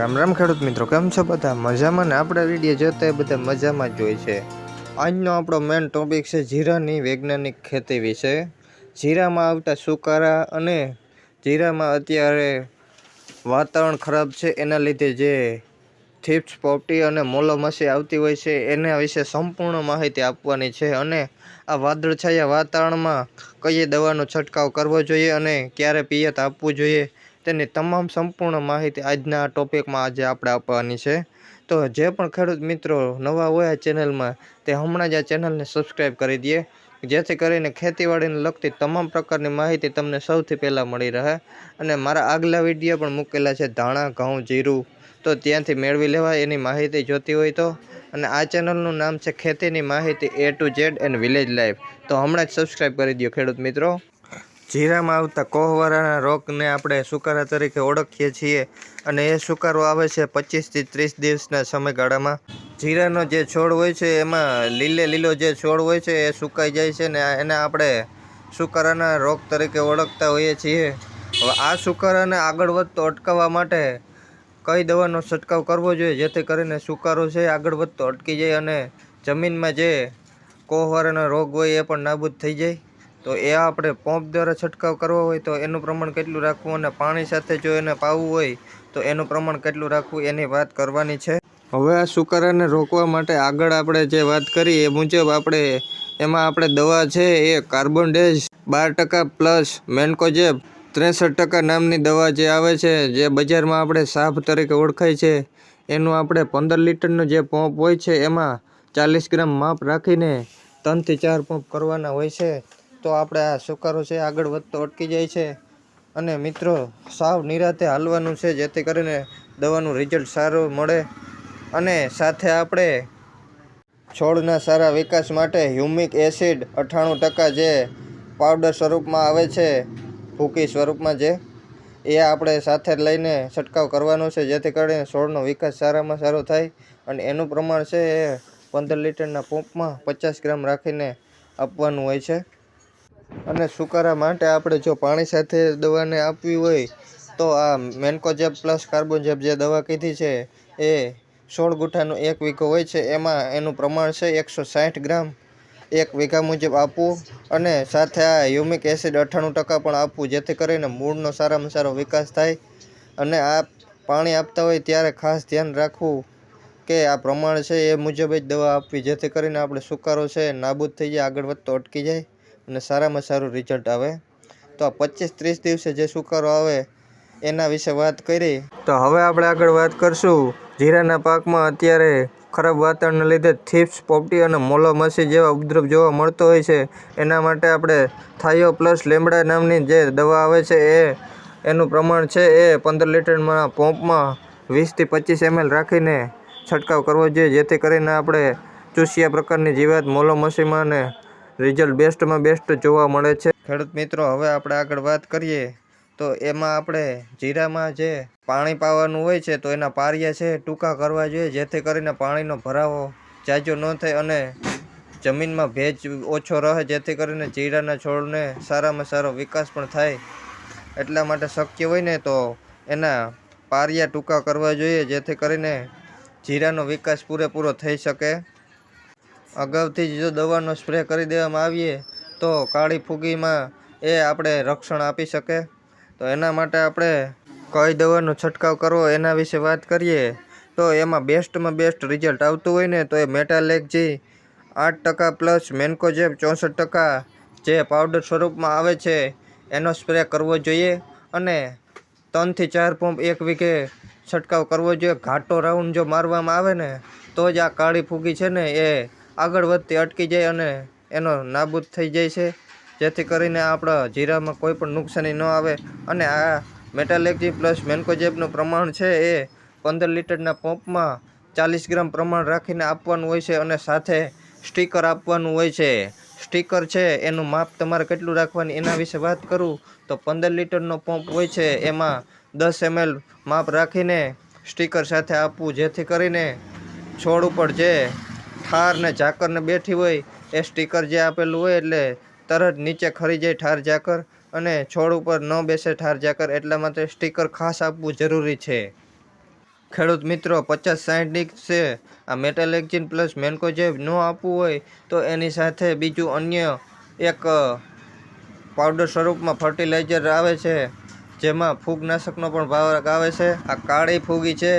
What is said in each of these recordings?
રામ રામ ખેડૂત મિત્રો, કેમ છો બધા? મજામાં ને? આપણા વીડિયો જોતા એ બધા મજામાં જ હોય છે. આજનો આપણો મેઇન ટોપિક છે જીરાની વૈજ્ઞાનિક ખેતી વિશે. જીરામાં આવતા સુકારા અને જીરામાં અત્યારે વાતાવરણ ખરાબ છે, એના લીધે જે થીપ્સ પોપટી અને મોલોમસી આવતી હોય છે, એના વિશે સંપૂર્ણ માહિતી આપવાની છે અને આ વાદળછાયા વાતાવરણમાં કઈ દવાનો છંટકાવ કરવો જોઈએ અને ક્યારે પિયત આપવું જોઈએ તેની તમામ સંપૂર્ણ માહિતી આજના ટોપિકમાં આજે આપણે આપવાની છે. તો જે પણ ખેડૂત મિત્રો નવા હોય આ ચેનલમાં, તે હમણાં જ આ ચેનલને સબસ્ક્રાઈબ કરી દે. જેથી કરીને ખેતીવાડીને લગતી તમામ પ્રકારની માહિતી તમને સૌથી પહેલાં મળી રહે. અને મારા આગલા વીડિયો પણ મૂકેલા છે ધાણા, ઘઉં, જીરું. તો ત્યાંથી મેળવી લેવાય એની માહિતી જોતી હોય તો. અને આ ચેનલનું નામ છે ખેતીની માહિતી A to Z and village life તો હમણાં જ સબસ્ક્રાઈબ કરી દો ખેડૂત મિત્રો. જીરામાં આવતા કોહવારાના રોગને આપણે સુકારા તરીકે ઓળખીએ છીએ અને એ સુકારો આવે છે પચીસથી ત્રીસ દિવસના સમયગાળામાં. જીરાનો જે છોડ હોય છે, એમાં લીલે લીલો જે છોડ હોય છે, એ સુકાઈ જાય છે ને એને આપણે સુકારાના રોગ તરીકે ઓળખતા હોઈએ છીએ. આ સુકારાને આગળ વધતો અટકાવવા માટે કઈ દવાનો છંટકાવ કરવો જોઈએ? જેથી કરીને સુકારો છે આગળ વધતો અટકી જાય અને જમીનમાં જે કોહવારાનો રોગ હોય એ પણ નાબૂદ થઈ જાય. તો એ આપણે પંપ દ્વારા છંટકાવ કરવો હોય તો એનું પ્રમાણ કેટલું રાખવું અને પાણી સાથે જો એને પાવું હોય તો એનું પ્રમાણ કેટલું રાખવું એની વાત કરવાની છે. હવે આ સુકારાને રોકવા માટે આગળ આપણે જે વાત કરી એ મુજબ આપણે એમાં આપણે દવા છે એ કાર્બન ડેઝ બાર ટકા પ્લસ મેન્કોજેબ ત્રેસઠ ટકા નામની દવા જે આવે છે જે બજારમાં આપણે સાફ તરીકે ઓળખાય છે એનું આપણે પંદર લીટરનો જે પંપ હોય છે એમાં ચાલીસ ગ્રામ માપ રાખીને ત્રણથી ચાર પંપ કરવાના હોય છે. તો આપણે આ સુકારો છે આગળ વધતો અટકી જાય છે. અને મિત્રો, સાવ નિરાતે હાલવાનું છે, જેથી કરીને દવાનું રિઝલ્ટ સારું મળે. અને સાથે આપણે છોડના સારા વિકાસ માટે હ્યુમિક એસિડ અઠ્ઠાણું ટકા જે પાવડર સ્વરૂપમાં આવે છે, ભૂકી સ્વરૂપમાં જે, એ આપણે સાથે લઈને છંટકાવ કરવાનો છે, જેથી કરીને છોડનો વિકાસ સારામાં સારો થાય. અને એનું પ્રમાણ છે એ પંદર લીટરના પંપમાં પચાસ ગ્રામ રાખીને આપવાનું હોય છે. અને સુકારા માટે આપણે જો પાણી સાથે દવાને આપવી હોય, તો આ મેન્કોજેબ પ્લસ કાર્બોજેબ જે દવા કીધી છે, એ સોળ ગુઠાનું એક વીઘો હોય છે. એમાં એનું પ્રમાણ છે એકસો સાઠ ગ્રામ. એક વીઘા મુજબ આપવું અને સાથે આ હ્યુમિક એસિડ અઠ્ઠાણું ટકા પણ આપવું, જેથી કરીને મૂળનો સારામાં સારો વિકાસ થાય. અને આ પાણી આપતા હોય ત્યારે ખાસ ધ્યાન રાખવું કે આ પ્રમાણ છે એ મુજબ જ દવા આપવી, જેથી કરીને આપણે સુકારો છે નાબૂદ થઈ જાય, આગળ વધતો અટકી જાય. અને સારામાં સારું રિઝલ્ટ આવે. તો આ પચીસ ત્રીસ દિવસે જે સુકારો આવે, એના વિશે વાત કરી. તો હવે આપણે આગળ વાત કરશું. જીરાના પાકમાં અત્યારે ખરાબ વાતાવરણને લીધે થીપ્સ, પોપટી અને મોલો મસી જેવા ઉપદ્રવ જોવા મળતો હોય છે. એના માટે આપણે થાયો પ્લસ લેમડા નામની જે દવા આવે છે એ, એનું પ્રમાણ છે એ પંદર લીટરમાં પોંપમાં વીસથી પચીસ એમએલ રાખીને છંટકાવ કરવો જોઈએ, જેથી કરીને આપણે ચૂસિયા પ્રકારની જીવાત મોલો મસીમાં અને રિઝલ્ટ બેસ્ટમાં બેસ્ટ જોવા મળે છે. ખેડૂત મિત્રો, હવે આપણે આગળ વાત કરીએ, તો એમાં આપણે જીરામાં જે પાણી પાવાનું હોય છે, તો એના પારિયા છે ટૂંકા કરવા જોઈએ, જેથી કરીને પાણીનો ભરાવો જાજો ન થાય અને જમીનમાં ભેજ ઓછો રહે, જેથી કરીને જીરાના છોડને સારામાં સારો વિકાસ પણ થાય. એટલા માટે શક્ય હોય ને, તો એના પારિયા ટૂંકા કરવા જોઈએ, જેથી કરીને જીરાનો વિકાસ પૂરેપૂરો થઈ શકે. અગાઉથી જ જો દવાનો સ્પ્રે કરી દેવામાં આવીએ, તો કાળી ફૂગીમાં એ આપણે રક્ષણ આપી શકે. તો એના માટે આપણે કઈ દવાનો છંટકાવ કરવો એના વિશે વાત કરીએ, તો એમાં બેસ્ટમાં બેસ્ટ રિઝલ્ટ આવતું હોય ને, તો એ મેટાલેકજી આઠ ટકા પ્લસ મેન્કોજેબ ચોસઠ ટકા જે પાવડર સ્વરૂપમાં આવે છે, એનો સ્પ્રે કરવો જોઈએ. અને ત્રણથી ચાર પંપ એક વીઘે છંટકાવ કરવો જોઈએ. ઘાટો રાઉન્ડ જો મારવામાં આવે ને, તો જ આ કાળી ફૂગી છે ને, એ આગળ વધતી અટકી જાય અને એનો નાબૂદ થઈ જાય છે. જેથી કરીને આપણા જીરામાં કોઈ પણ નુકસાની ન આવે અને આ મેટાલેક્જી પ્લસ મેન્કોજેબનું પ્રમાણ છે એ પંદર લીટરના પંપમાં ચાલીસ ગ્રામ પ્રમાણ રાખીને આપવાનું હોય છે અને સાથે સ્ટીકર આપવાનું હોય છે. સ્ટીકર છે, એનું માપ તમારે કેટલું રાખવાની એના વિશે વાત કરું તો પંદર લીટરનો પંપ હોય છે, એમાં દસ એમએલ માપ રાખીને સ્ટીકર સાથે આપવું, જેથી કરીને છોડ ઉપર જે ઠાર ને ઝાકર ને બેઠી હોય એ સ્ટીકર જે આપેલું હોય એટલે તરત નીચે ખરી જાય ઠાર ઝાકર અને છોડ ઉપર ન બેસે ઠાર ઝાકર એટલા માટે સ્ટીકર ખાસ આપવું જરૂરી છે. ખેડૂત મિત્રો, પચાસ સાઠ છે. આ મેટાલેક્ઝિન પ્લસ મેન્કોજેબ ન આપવું હોય તો એની સાથે બીજું અન્ય એક પાવડર સ્વરૂપમાં ફર્ટિલાઇઝર આવે છે, જેમાં ફૂગનાશકનો પણ ભાવ આવે છે. આ કાળી ફૂગી છે.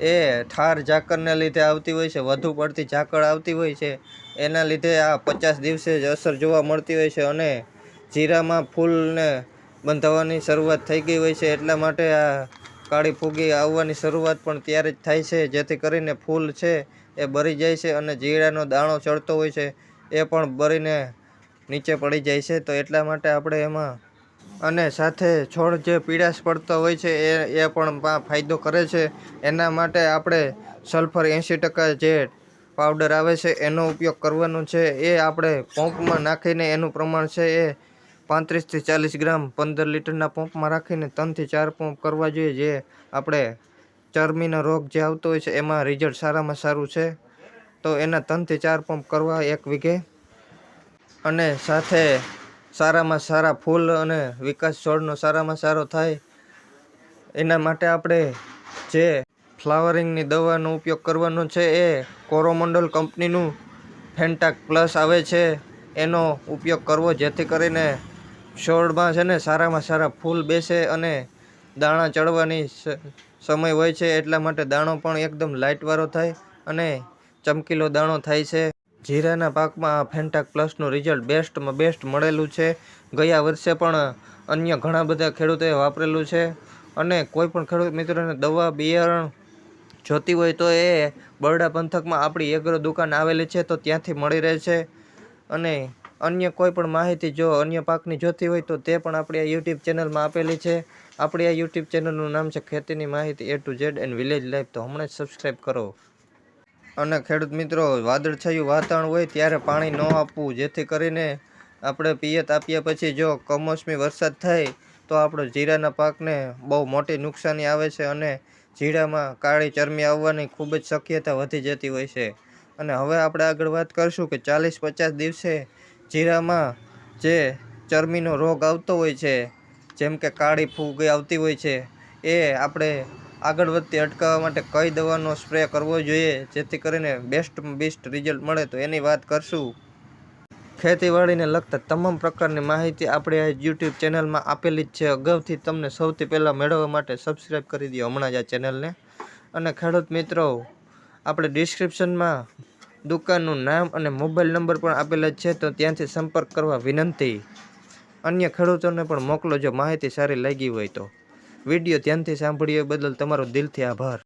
એ ઠાર ઝાકરને લીધે આવતી હોય છે, વધુ પડતી ઝાકળ આવતી હોય છે, એના લીધે આ પચાસ દિવસે જ અસર જોવા મળતી હોય છે અને જીરામાં ફૂલને બંધાવવાની શરૂઆત થઈ ગઈ હોય છે, એટલા માટે આ કાળી ફૂગી આવવાની શરૂઆત પણ ત્યારે જ થાય છે, જેથી કરીને ફૂલ છે એ બરી જાય છે અને જીરાનો દાણો ચડતો હોય છે, એ પણ બરીને નીચે પડી જાય છે, તો એટલા માટે આપણે એમાં અને સાથે છોડ જે પીડાશ પડતો હોય છે, એ એ પણ ફાયદો કરે છે. એના માટે આપણે સલ્ફર એંશી ટકા જે પાવડર આવે છે, એનો ઉપયોગ કરવાનો છે. એ આપણે પંપમાં નાખીને એનું પ્રમાણ છે એ પાંત્રીસથી ચાલીસ ગ્રામ પંદર લીટરના પંપમાં રાખીને ત્રણથી ચાર પંપ કરવા જોઈએ. જે આપણે ચરમીનો રોગ જે આવતો હોય છે, એમાં રિઝલ્ટ સારામાં સારું છે. તો એના ત્રણથી ચાર પંપ કરવા એક વીઘે. અને સાથે સારામાં સારા ફૂલ અને વિકાસ છોડનો સારામાં સારો થાય. એના માટે આપણે જે ફ્લાવરિંગની દવાનો ઉપયોગ કરવાનો છે એ કોરોમંડલ કંપનીનું ફેન્ટાક પ્લસ આવે છે. એનો ઉપયોગ કરવો જેથી કરીને છોડમાં છે ને સારામાં સારા ફૂલ બેસે અને દાણા ચડવાની સમય હોય છે એટલા માટે દાણો પણ એકદમ લાઇટવાળો થાય અને ચમકીલો દાણો થાય છે. જીરાના પાકમાં ફેન્ટાક પ્લસનું રિઝલ્ટ બેસ્ટમાં બેસ્ટ મળેલું છે. ગયા વર્ષે પણ અન્ય ઘણા બધા ખેડૂતોએ વાપરેલું છે. અને કોઈ પણ ખેડૂત મિત્રોને દવા, બિયારણ જોતી હોય તો એ બરડા પંથકમાં આપણી એગ્રો દુકાન આવેલી છે તો ત્યાંથી મળી રહે છે. અને અન્ય કોઈ પણ માહિતી જો અન્ય પાકની જોતી હોય તો તે પણ આપણી આ યુટ્યુબ ચેનલમાં આપેલી છે. આપણી આ યુટ્યુબ ચેનલનું નામ છે ખેતીની માહિતી A to Z and village life તો હમણાં જ સબસ્ક્રાઈબ કરો. અને ખેડૂત મિત્રો, વાદળછાયું વાતાવરણ હોય ત્યારે પાણી ન આપવું, જેથી કરીને આપણે પિયત આપ્યા પછી જો કમોસમી વરસાદ થાય, તો આપણો જીરાના પાકને બહુ મોટી નુકસાની આવે છે અને જીરામાં કાળી ચરમી આવવાની ખૂબ જ શક્યતા વધી જતી હોય છે. અને હવે આપણે આગળ વાત કરશું કે ચાલીસ પચાસ દિવસે જીરામાં જે ચરમીનો રોગ આવતો હોય છે, જેમ કે કાળી ફૂગ આવતી હોય છે, એ આપણે આગળ વધતી અટકાવવા માટે કઈ દવાનો સ્પ્રે કરવો જોઈએ, જેથી કરીને બેસ્ટ બેસ્ટ રિઝલ્ટ મળે તો એની વાત કરશું. ખેતીવાડીને લગતા તમામ પ્રકારની માહિતી આપણે આ યુટ્યુબ ચેનલમાં આપેલી જ છે. અગાઉથી તમને સૌથી પહેલાં મેળવવા માટે સબસ્ક્રાઈબ કરી દો હમણાં જ આ ચેનલને. અને ખેડૂત મિત્રો, આપણે ડિસ્ક્રિપ્શનમાં દુકાનનું નામ અને મોબાઈલ નંબર પણ આપેલા છે, તો ત્યાંથી સંપર્ક કરવા વિનંતી. અન્ય ખેડૂતોને પણ મોકલો જો માહિતી સારી લાગી હોય તો. વીડિયો ધ્યાનથી સાંભળ્યો એ બદલ તમારો દિલથી આભાર.